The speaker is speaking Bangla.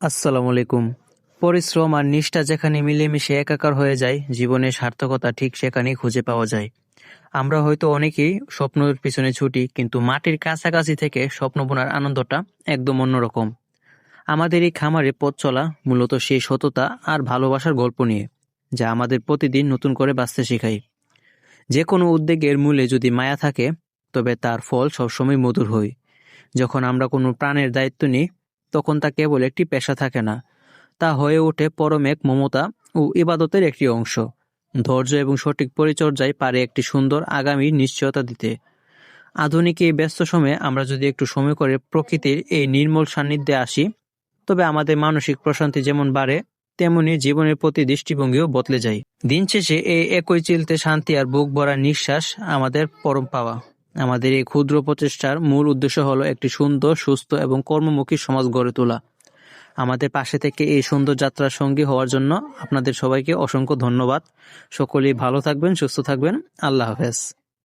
আসসালামু আলাইকুম। পরিশ্রম আর নিষ্ঠা যেখানে মিলেমিশে একাকার হয়ে যায়, জীবনের সার্থকতা ঠিক সেখানেই খুঁজে পাওয়া যায়। আমরা হয়তো অনেকেই স্বপ্নের পিছনে ছুটি, কিন্তু মাটির কাছাকাছি থেকে স্বপ্ন বোনার আনন্দটা একদম অন্যরকম। আমাদের এই খামারে পথ চলা মূলত সেই সততা আর ভালোবাসার গল্প নিয়ে, যা আমাদের প্রতিদিন নতুন করে বাঁচতে শেখায়। যে কোনো উদ্যোগের মূলে যদি মায়া থাকে, তবে তার ফল সবসময় মধুর হয়। যখন আমরা কোনো প্রাণের দায়িত্ব নিই তখন তা কেবল একটি পেশা থাকে না। তা হয়ে ওঠে পরম এক মমতা ও ইবাদতের একটি অংশ। ধৈর্য এবং সঠিক পরিচর্যায় পারে একটি সুন্দর আগামী নিশ্চয়তা দিতে। আধুনিক এই ব্যস্ত সময়ে আমরা যদি একটু সময় করে প্রকৃতির এই নির্মল সান্নিধ্যে আসি, তবে আমাদের মানসিক প্রশান্তি যেমন বাড়ে, তেমনি জীবনের প্রতি দৃষ্টিভঙ্গিও বদলে যায়। দিন শেষে এই একই চিলতে শান্তি আর বুক ভরা নিঃশ্বাস আমাদের পরম পাওয়া। আমাদের এই ক্ষুদ্র প্রচেষ্টার মূল উদ্দেশ্য হলো একটি সুন্দর, সুস্থ এবং কর্মমুখী সমাজ গড়ে তোলা। আমাদের পাশে থেকে এই সুন্দর যাত্রার সঙ্গী হওয়ার জন্য আপনাদের সবাইকে অসংখ্য ধন্যবাদ। সকলেই ভালো থাকবেন, সুস্থ থাকবেন। আল্লাহ হাফেজ।